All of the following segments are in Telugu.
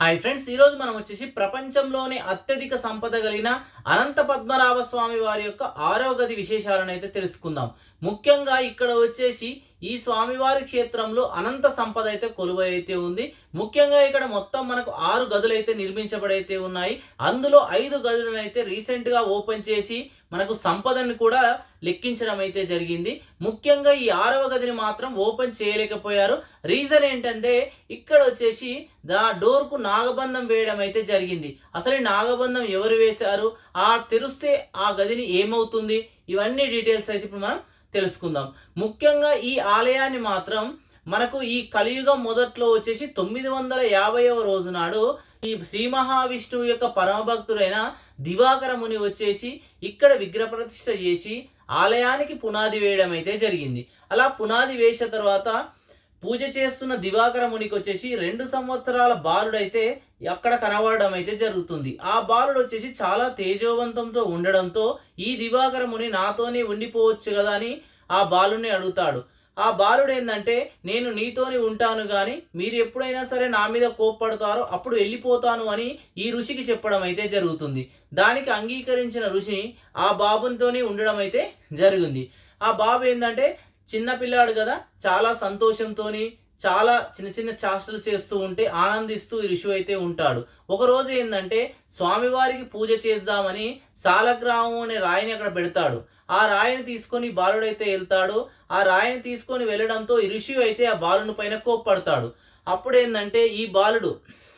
హాయ్ ఫ్రెండ్స్ ఈరోజు మనం వచ్చేసి ప్రపంచంలోనే అత్యధిక సంపద కలిగిన అనంత పద్మనాభ స్వామి వారి యొక్క ఆరవ గది విశేషాలను అయితే తెలుసుకుందాం. ముఖ్యంగా ఇక్కడ వచ్చేసి ఈ స్వామివారి క్షేత్రంలో అనంత సంపద అయితే కొలువై అయితే ఉంది. ముఖ్యంగా ఇక్కడ మొత్తం మనకు ఆరు గదులు అయితే నిర్మించబడైతే ఉన్నాయి. అందులో ఐదు గదులను అయితే రీసెంట్గా ఓపెన్ చేసి మనకు సంపదను కూడా లెక్కించడం అయితే జరిగింది. ముఖ్యంగా ఈ ఆరవ గదిని మాత్రం ఓపెన్ చేయలేకపోయారు. రీజన్ ఏంటంటే ఇక్కడ వచ్చేసి దా డోర్కు నాగబంధం వేయడం అయితే జరిగింది. అసలు నాగబంధం ఎవరు వేశారు? ఆ తెరిస్తే ఆ గదిని ఏమవుతుంది? ఇవన్నీ డీటెయిల్స్ అయితే ఇప్పుడు మనం తెలుసుకుందాం. ముఖ్యంగా ఈ ఆలయాన్ని మాత్రం మనకు ఈ కలియుగం మొదట్లో వచ్చేసి తొమ్మిది వందల యాభైవ రోజు నాడు ఈ శ్రీ మహావిష్ణువు యొక్క పరమభక్తుడైన దివాకర ముని వచ్చేసి ఇక్కడ విగ్రహ ప్రతిష్ట చేసి ఆలయానికి పునాది వేయడం అయితే జరిగింది. అలా పునాది వేసిన తర్వాత పూజ చేస్తున్న దివాకర మునికి వచ్చేసి రెండు సంవత్సరాల బాలుడైతే అక్కడ కనబడడం అయితే జరుగుతుంది. ఆ బాలుడు వచ్చేసి చాలా తేజోవంతంతో ఉండడంతో ఈ దివాకర ముని నాతోనే ఉండిపోవచ్చు కదా అని ఆ బాలుని అడుగుతాడు. ఆ బాలుడు ఏంటంటే నేను నీతోని ఉంటాను కానీ మీరు ఎప్పుడైనా సరే నా మీద కోప్పడతారో అప్పుడు వెళ్ళిపోతాను అని ఈ ఋషికి చెప్పడం అయితే జరుగుతుంది. దానికి అంగీకరించిన ఋషిని ఆ బాబునితోనే ఉండడం అయితే జరిగింది. ఆ బాబు ఏంటంటే చిన్న పిల్లాడు కదా చాలా సంతోషంతోని చాలా చిన్న చిన్న చేష్టలు చేస్తూ ఉంటే ఆనందిస్తూ ఋషి అయితే ఉంటాడు. ఒకరోజు ఏంటంటే స్వామివారికి పూజ చేద్దామని సాలగ్రామం అనే రాయిని అక్కడ పెడతాడు. ఆ రాయిని తీసుకొని బాలుడైతే వెళ్తాడు. ఆ రాయిని తీసుకొని వెళ్ళడంతో ఋషి అయితే ఆ బాలుని పైన కోప్పడతాడు. అప్పుడు ఏంటంటే ఈ బాలుడు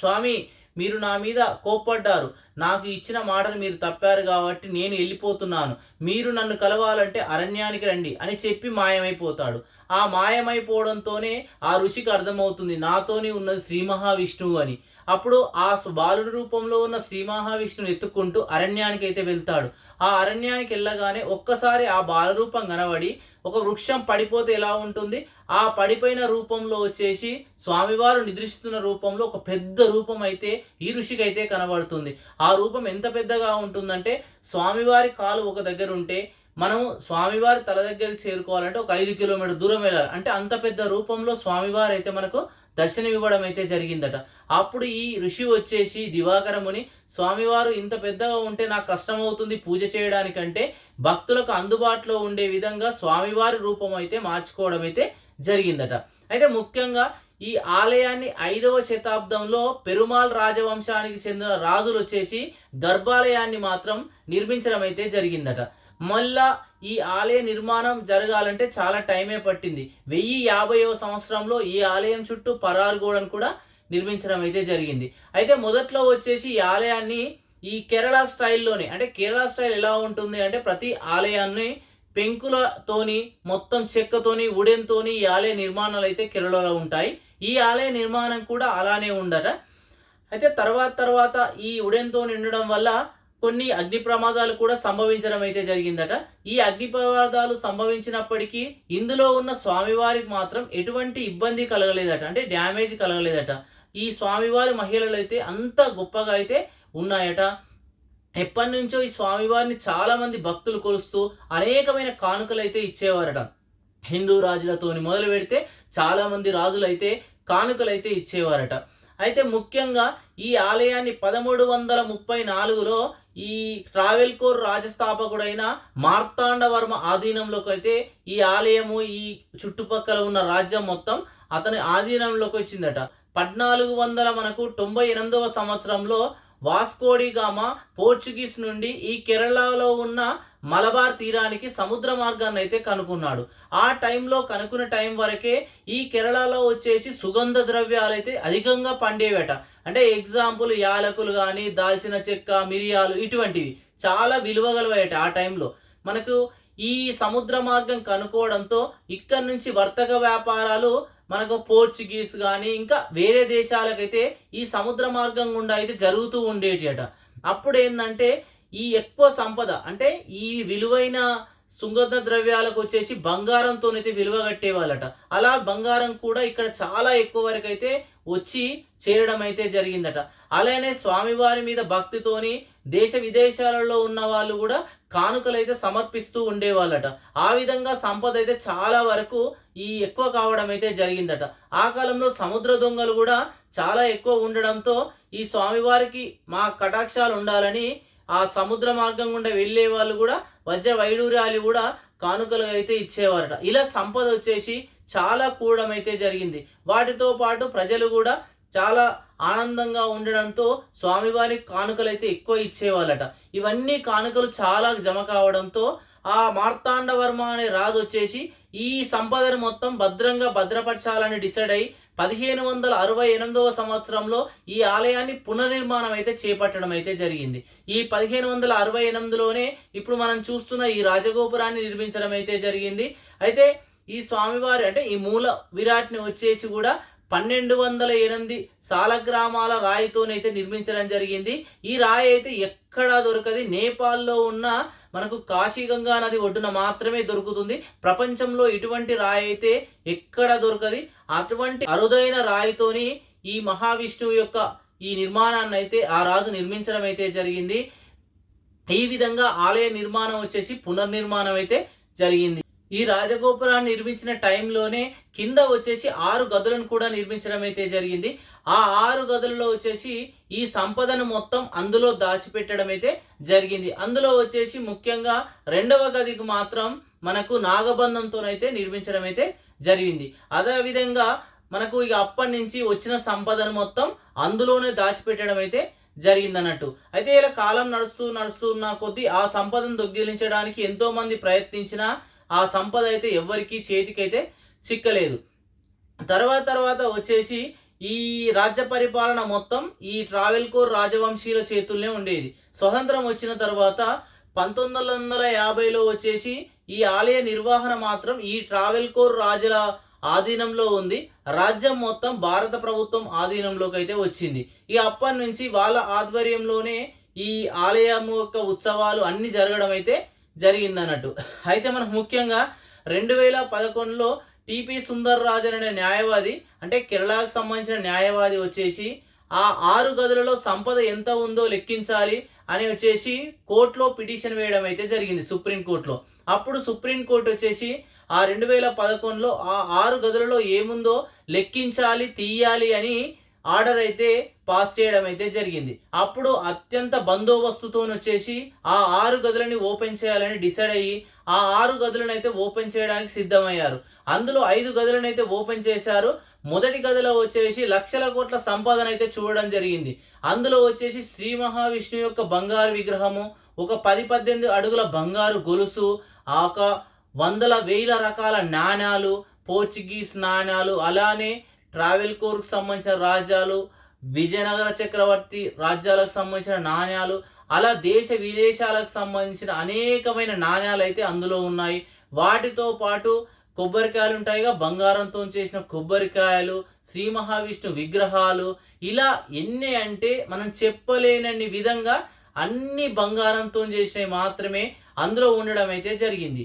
స్వామి మీరు నా మీద కోప్పడ్డారు. నాకు ఇచ్చిన మాటను మీరు తప్పారు కాబట్టి నేను వెళ్ళిపోతున్నాను. మీరు నన్ను కలవాలంటే అరణ్యానికి రండి అని చెప్పి మాయమైపోతాడు. ఆ మాయమైపోవడంతోనే ఆ ఋషికి అర్థమవుతుంది నాతోనే ఉన్నది శ్రీ మహావిష్ణువు అని. అప్పుడు ఆ బాలుడి రూపంలో ఉన్న శ్రీ మహావిష్ణువుని ఎత్తుక్కుంటూ అరణ్యానికి అయితే వెళ్తాడు. ఆ అరణ్యానికి వెళ్ళగానే ఒక్కసారి ఆ బాలరూపం కనబడి ఒక వృక్షం పడిపోతే ఎలా ఉంటుంది? ఆ పడిపోయిన రూపంలో వచ్చేసి స్వామివారు నిద్రిస్తున్న రూపంలో ఒక పెద్ద రూపం అయితే ఈ ఋషికి అయితే కనబడుతుంది. ఆ రూపం ఎంత పెద్దగా ఉంటుందంటే స్వామివారి కాలు ఒక దగ్గర ఉంటే మనం స్వామివారి తల దగ్గరికి చేరుకోవాలంటే ఒక ఐదు కిలోమీటర్ దూరం వెళ్ళాలి. అంటే అంత పెద్ద రూపంలో స్వామివారు అయితే మనకు దర్శనం ఇవ్వడం అయితే జరిగిందట. అప్పుడు ఈ ఋషి వచ్చేసి దివాకరముని స్వామివారు ఇంత పెద్దగా ఉంటే నాకు కష్టమవుతుంది పూజ చేయడానికంటే భక్తులకు అందుబాటులో ఉండే విధంగా స్వామివారి రూపం అయితే మార్చుకోవడం అయితే జరిగిందట. అయితే ముఖ్యంగా ఈ ఆలయాన్ని ఐదవ శతాబ్దంలో పెరుమాల్ రాజవంశానికి చెందిన రాజులు వచ్చేసి గర్భాలయాన్ని మాత్రం నిర్మించడం అయితే జరిగిందట. మళ్ళా ఈ ఆలయ నిర్మాణం జరగాలంటే చాలా టైమే పట్టింది. వెయ్యి యాభైవ సంవత్సరంలో ఈ ఆలయం చుట్టూ పరారు గోడను కూడా నిర్మించడం అయితే జరిగింది. అయితే మొదట్లో వచ్చేసి ఈ ఆలయాన్ని ఈ కేరళ స్టైల్లోనే అంటే కేరళ స్టైల్ ఎలా ఉంటుంది అంటే ప్రతి ఆలయాన్ని పెంకులతోని మొత్తం చెక్కతోని ఉడెన్తోని ఈ ఆలయ నిర్మాణాలు అయితే కేరళలో ఉంటాయి. ఈ ఆలయ నిర్మాణం కూడా అలానే ఉండట అయితే తర్వాత తర్వాత ఈ ఉడెన్తో నిండడం వల్ల కొన్ని అగ్ని ప్రమాదాలు కూడా సంభవించడం అయితే జరిగిందట. ఈ అగ్ని ప్రమాదాలు సంభవించినప్పటికీ ఇందులో ఉన్న స్వామివారికి మాత్రం ఎటువంటి ఇబ్బంది కలగలేదట. అంటే డ్యామేజ్ కలగలేదట. ఈ స్వామివారి మహిళలు అయితే అంత గొప్పగా అయితే ఉన్నాయట. ఎప్పటి నుంచో ఈ స్వామివారిని చాలామంది భక్తులు కొలుస్తూ అనేకమైన కానుకలు అయితే ఇచ్చేవారట. హిందూ రాజులతోని మొదలు పెడితే చాలామంది రాజులు అయితే కానుకలు అయితే ఇచ్చేవారట. అయితే ముఖ్యంగా ఈ ఆలయాన్ని పదమూడు వందల ముప్పై నాలుగులో ఈ ట్రావెల్కోర్ రాజస్థాపకుడైన మార్తాండవర్మ ఆధీనంలోకి అయితే ఈ ఆలయము ఈ చుట్టుపక్కల ఉన్న రాజ్యం మొత్తం అతని ఆధీనంలోకి వచ్చిందట. పద్నాలుగు వందల మనకు తొంభై ఎనిమిదవ సంవత్సరంలో వాస్కోడి గామా పోర్చుగీస్ నుండి ఈ కేరళలో ఉన్న మలబార్ తీరానికి సముద్ర మార్గాన్ని అయితే కనుక్కున్నాడు. ఆ టైంలో కనుక్కున్న టైం వరకే ఈ కేరళలో వచ్చేసి సుగంధ ద్రవ్యాలు అయితే అధికంగా పండేవేట. అంటే ఎగ్జాంపుల్ యాలకులు కానీ దాల్చిన చెక్క మిరియాలు ఇటువంటివి చాలా విలువగలవట ఆ టైంలో. మనకు ఈ సముద్ర మార్గం కనుక్కోవడంతో ఇక్కడ నుంచి వర్తక వ్యాపారాలు మనకు పోర్చుగీస్ కానీ ఇంకా వేరే దేశాలకైతే ఈ సముద్ర మార్గం గుండా అయితే జరుగుతూ ఉండేటి అట. అప్పుడు ఏంటంటే ఈ ఎక్కువ సంపద అంటే ఈ విలువైన సుగంధ ద్రవ్యాలకు వచ్చేసి బంగారంతోనైతే విలువ కట్టేవాళ్ళట. అలా బంగారం కూడా ఇక్కడ చాలా ఎక్కువ వరకు అయితే వచ్చి చేరడం అయితే జరిగిందట. అలానే స్వామివారి మీద భక్తితోని దేశ విదేశాలలో ఉన్న వాళ్ళు కూడా కానుకలు అయితే సమర్పిస్తూ ఉండేవాళ్ళట. ఆ విధంగా సంపద అయితే చాలా వరకు ఈ ఎక్కువ కావడం అయితే జరిగిందట. ఆ కాలంలో సముద్ర దొంగలు కూడా చాలా ఎక్కువ ఉండడంతో ఈ స్వామివారికి మా కటాక్షాలు ఉండాలని ఆ సముద్ర మార్గం గుండా వెళ్ళే వాళ్ళు కూడా వజ్ర వైడూర్యాలు కూడా కానుకలు అయితే ఇచ్చేవారట. ఇలా సంపద వచ్చేసి చాలా కూడడం అయితే జరిగింది. వాటితో పాటు ప్రజలు కూడా చాలా ఆనందంగా ఉండడంతో స్వామివారికి కానుకలు అయితే ఎక్కువ ఇచ్చేవాళ్ళట. ఇవన్నీ కానుకలు చాలా జమ కావడంతో ఆ మార్తాండవర్మ అనే రాజు వచ్చేసి ఈ సంపదను మొత్తం భద్రంగా భద్రపరచాలని డిసైడ్ అయి పదిహేను వందల అరవై ఎనిమిదవ సంవత్సరంలో ఈ ఆలయాన్ని పునర్నిర్మాణం అయితే చేపట్టడం అయితే జరిగింది. ఈ పదిహేను వందల అరవై ఎనిమిదిలోనే ఇప్పుడు మనం చూస్తున్న ఈ రాజగోపురాన్ని నిర్మించడం అయితే జరిగింది. అయితే ఈ స్వామివారి అంటే ఈ మూల విరాట్ని వచ్చేసి కూడా పన్నెండు వందల ఎనిమిది సాలగ్రామాల రాయితోనైతే నిర్మించడం జరిగింది. ఈ రాయి అయితే ఎక్కడా దొరకది. నేపాల్లో ఉన్న మనకు కాశీగంగా నది ఒడ్డున మాత్రమే దొరుకుతుంది. ప్రపంచంలో ఇటువంటి రాయి అయితే ఎక్కడ దొరకది. అటువంటి అరుదైన రాయితోని ఈ మహావిష్ణువు యొక్క ఈ నిర్మాణాన్ని అయితే ఆ రాజు నిర్మించడం అయితే జరిగింది. ఈ విధంగా ఆలయ నిర్మాణం వచ్చేసి పునర్నిర్మాణం అయితే జరిగింది. ఈ రాజగోపురాన్ని నిర్మించిన టైంలోనే కింద వచ్చేసి ఆరు గదులను కూడా నిర్మించడం అయితే జరిగింది. ఆ ఆరు గదులలో వచ్చేసి ఈ సంపదను మొత్తం అందులో దాచిపెట్టడం అయితే జరిగింది. అందులో వచ్చేసి ముఖ్యంగా రెండవ గదికి మాత్రం మనకు నాగబంధంతోనైతే నిర్మించడం అయితే జరిగింది. అదేవిధంగా మనకు ఇక అప్పటి నుంచి వచ్చిన సంపదను మొత్తం అందులోనే దాచిపెట్టడం అయితే జరిగిందన్నట్టు. అయితే ఇలా కాలం నడుస్తూ నడుస్తున్న కొద్దీ ఆ సంపదను దొంగిలించడానికి ఎంతోమంది ప్రయత్నించినా ఆ సంపద అయితే ఎవ్వరికీ చేతికైతే చిక్కలేదు. తర్వాత తర్వాత వచ్చేసి ఈ రాజ్య పరిపాలన మొత్తం ఈ ట్రావెల్కోర్ రాజవంశీయుల చేతుల్లోనే ఉండేది. స్వతంత్రం వచ్చిన తర్వాత పంతొమ్మిది వందల యాభైలో వచ్చేసి ఈ ఆలయ నిర్వహణ మాత్రం ఈ ట్రావెల్కోర్ రాజుల ఆధీనంలో ఉంది. రాజ్యం మొత్తం భారత ప్రభుత్వం ఆధీనంలోకి అయితే వచ్చింది. ఇక అప్పటి నుంచి వాళ్ళ ఆధ్వర్యంలోనే ఈ ఆలయం యొక్క ఉత్సవాలు అన్ని జరగడం అయితే జరిగింది అన్నట్టు అయితే మనకు ముఖ్యంగా రెండు వేల పదకొండులో టిపి సుందర్ రాజన్ అనే న్యాయవాది అంటే కేరళకు సంబంధించిన న్యాయవాది వచ్చేసి ఆ ఆరు గదులలో సంపద ఎంత ఉందో లెక్కించాలి అని వచ్చేసి కోర్టులో పిటిషన్ వేయడం అయితే జరిగింది సుప్రీంకోర్టులో అప్పుడు సుప్రీంకోర్టు వచ్చేసి ఆ రెండు వేల పదకొండులో ఆ ఆరు గదులలో ఏముందో లెక్కించాలి తీయాలి అని ఆర్డర్ అయితే పాస్ చేయడం అయితే జరిగింది. అప్పుడు అత్యంత బందోబస్తుతో వచ్చేసి ఆ ఆరు గదులని ఓపెన్ చేయాలని డిసైడ్ అయ్యి ఆ ఆరు గదులను అయితే ఓపెన్ చేయడానికి సిద్ధమయ్యారు. అందులో ఐదు గదులను అయితే ఓపెన్ చేశారు. మొదటి గదిలో వచ్చేసి లక్షల కోట్ల సంపాదన అయితే చూడడం జరిగింది. అందులో వచ్చేసి శ్రీ మహావిష్ణు యొక్క బంగారు విగ్రహము ఒక పది పద్దెనిమిది అడుగుల బంగారు గొలుసు ఒక వందల వేల రకాల నాణ్యాలు పోర్చుగీస్ నాణ్యాలు అలానే ట్రావెల్ కోర్కు సంబంధించిన రాజ్యాలు విజయనగర చక్రవర్తి రాజ్యాలకు సంబంధించిన నాణ్యాలు అలా దేశ విదేశాలకు సంబంధించిన అనేకమైన నాణ్యాలు అయితే అందులో ఉన్నాయి. వాటితో పాటు కొబ్బరికాయలు ఉంటాయిగా బంగారంతో చేసిన కొబ్బరికాయలు శ్రీ మహావిష్ణు విగ్రహాలు ఇలా ఎన్ని అంటే మనం చెప్పలేనన్ని విధంగా అన్ని బంగారంతో చేసినవి మాత్రమే అందులో ఉండడం అయితే జరిగింది.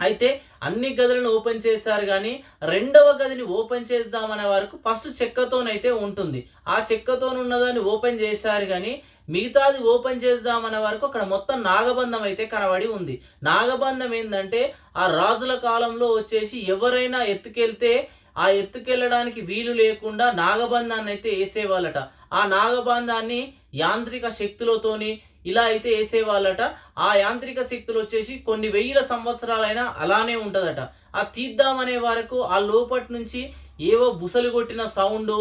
అయితే అన్ని గదులను ఓపెన్ చేశారు కానీ రెండవ గదిని ఓపెన్ చేద్దామనే వరకు ఫస్ట్ చెక్కతోనైతే ఉంటుంది. ఆ చెక్కతోనున్నదాన్ని ఓపెన్ చేశారు కానీ మిగతాది ఓపెన్ చేద్దామనే వరకు అక్కడ మొత్తం నాగబంధం అయితే కనబడి ఉంది. నాగబంధం ఏంటంటే ఆ రాజుల కాలంలో వచ్చేసి ఎవరైనా ఎత్తుకెళ్తే ఆ ఎత్తుకెళ్ళడానికి వీలు లేకుండా నాగబంధాన్ని అయితే వేసేవాళ్ళట. ఆ నాగబంధాన్ని యాంత్రిక శక్తులతోని ఇలా అయితే వేసేవాళ్ళట. ఆ యాంత్రిక శక్తులు వచ్చేసి కొన్ని వెయ్యిల సంవత్సరాలైనా అలానే ఉంటుందట. ఆ తీద్దామనే వరకు ఆ లోపటి నుంచి ఏవో బుసలు కొట్టిన సౌండ్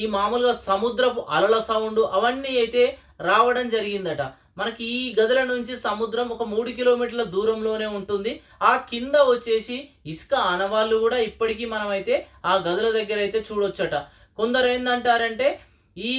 ఈ మామూలుగా సముద్రపు అలల సౌండ్ అవన్నీ అయితే రావడం జరిగిందట. మనకి ఈ గదుల నుంచి సముద్రం ఒక మూడు కిలోమీటర్ల దూరంలోనే ఉంటుంది. ఆ కింద వచ్చేసి ఇసుక ఆనవాళ్ళు కూడా ఇప్పటికీ మనమైతే ఆ గదుల దగ్గర అయితే చూడొచ్చట. కొందరు ఏందంటారంటే ఈ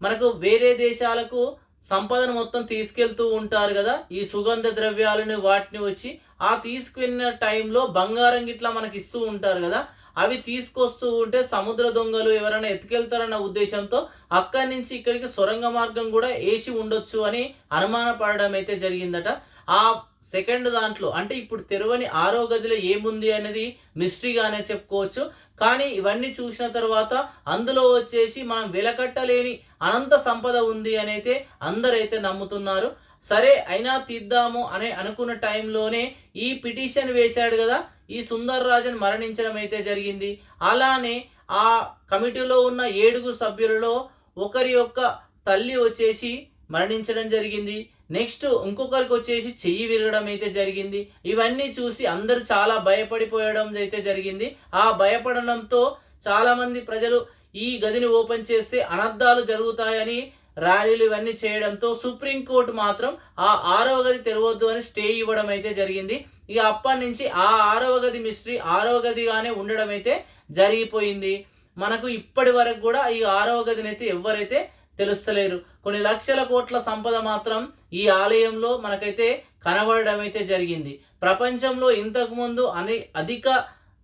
మనకు వేరే దేశాలకు సంపదను మొత్తం తీసుకెళ్తూ ఉంటారు కదా ఈ సుగంధ ద్రవ్యాలను వాటిని వచ్చి ఆ తీసుకెళ్ళిన టైంలో బంగారం గిట్లా మనకి ఇస్తూ ఉంటారు కదా అవి తీసుకొస్తూ ఉంటే సముద్ర దొంగలు ఎవరైనా ఎత్తుకెళ్తారన్న ఉద్దేశంతో అక్కడి నుంచి ఇక్కడికి సొరంగ మార్గం కూడా వేసి ఉండొచ్చు అని అనుమానపడడం అయితే జరిగిందట. ఆ సెకండ్ దాంట్లో అంటే ఇప్పుడు తెరవని ఆరో గదిలో ఏముంది అనేది మిస్టరీగానే చెప్పుకోవచ్చు. కానీ ఇవన్నీ చూసిన తర్వాత అందులో వచ్చేసి మనం వెలకట్టలేని అనంత సంపద ఉంది అని అయితే అందరైతే నమ్ముతున్నారు. సరే అయినా తీద్దాము అనే అనుకున్న టైంలోనే ఈ పిటిషన్ వేశాడు కదా ఈ సుందర్ రాజన్ మరణించడం అయితే జరిగింది. అలానే ఆ కమిటీలో ఉన్న ఏడుగురు సభ్యులలో ఒకరి యొక్క తల్లి వచ్చేసి మరణించడం జరిగింది. నెక్స్ట్ ఇంకొకరికి వచ్చేసి చెయ్యి విరగడం అయితే జరిగింది. ఇవన్నీ చూసి అందరూ చాలా భయపడిపోయడం అయితే జరిగింది. ఆ భయపడడంతో చాలామంది ప్రజలు ఈ గదిని ఓపెన్ చేస్తే అనర్థాలు జరుగుతాయని ర్యాలీలు ఇవన్నీ చేయడంతో సుప్రీంకోర్టు మాత్రం ఆ ఆరవ గది తెరవద్దు అని స్టే ఇవ్వడం అయితే జరిగింది. ఇక అప్పటి నుంచి ఆ ఆరవ గది మిస్టరీ ఆరవ గదిగానే ఉండడం అయితే జరిగిపోయింది. మనకు ఇప్పటి వరకు కూడా ఈ ఆరవ గదిని అయితే ఎవరైతే తెలుస్తలేరు. కొన్ని లక్షల కోట్ల సంపద మాత్రం ఈ ఆలయంలో మనకైతే కనబడడం అయితే జరిగింది. ప్రపంచంలో ఇంతకుముందు అని అధిక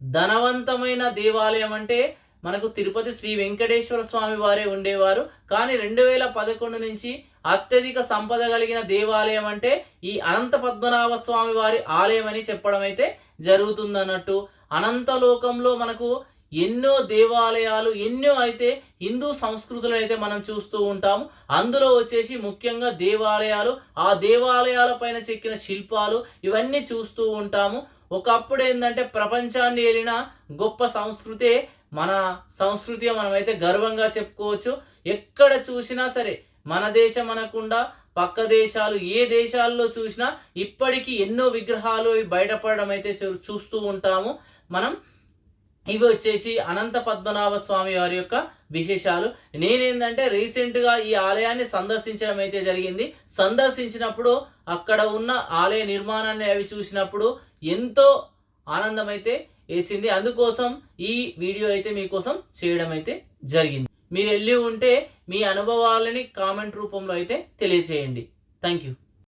ధనవంతమైన దేవాలయం అంటే మనకు తిరుపతి శ్రీ వెంకటేశ్వర స్వామి వారే ఉండేవారు. కానీ రెండు వేల పదకొండు నుంచి అత్యధిక సంపద కలిగిన దేవాలయం అంటే ఈ అనంత పద్మనాభ స్వామి వారి ఆలయం అని చెప్పడం అయితే జరుగుతుందన్నట్టు అనంతలోకంలో మనకు ఎన్నో దేవాలయాలు ఎన్నో అయితే హిందూ సంస్కృతులు అయితే మనం చూస్తూ ఉంటాము. అందులో వచ్చేసి ముఖ్యంగా దేవాలయాలు ఆ దేవాలయాల పైన చెక్కిన శిల్పాలు ఇవన్నీ చూస్తూ ఉంటాము. ఒకప్పుడు ఏంటంటే ప్రపంచాన్ని ఏలిన గొప్ప సంస్కృతే మన సంస్కృతి మనమైతే గర్వంగా చెప్పుకోవచ్చు. ఎక్కడ చూసినా సరే మన దేశం అనకుండా పక్క దేశాలు ఏ దేశాల్లో చూసినా ఇప్పటికీ ఎన్నో విగ్రహాలు బయటపడడం అయితే చూ- చూస్తూ ఉంటాము. మనం ఇవి వచ్చేసి అనంత పద్మనాభ స్వామి వారి యొక్క విశేషాలు. నేనేందంటే రీసెంట్గా ఈ ఆలయాన్ని సందర్శించడం అయితే జరిగింది. సందర్శించినప్పుడు అక్కడ ఉన్న ఆలయ నిర్మాణాన్ని అవి చూసినప్పుడు ఎంతో ఆనందం అయితే వేసింది. అందుకోసం ఈ వీడియో అయితే మీకోసం చేయడం అయితే జరిగింది. మీరు వెళ్ళి ఉంటే మీ అనుభవాలని కామెంట్ రూపంలో అయితే తెలియచేయండి. Thank you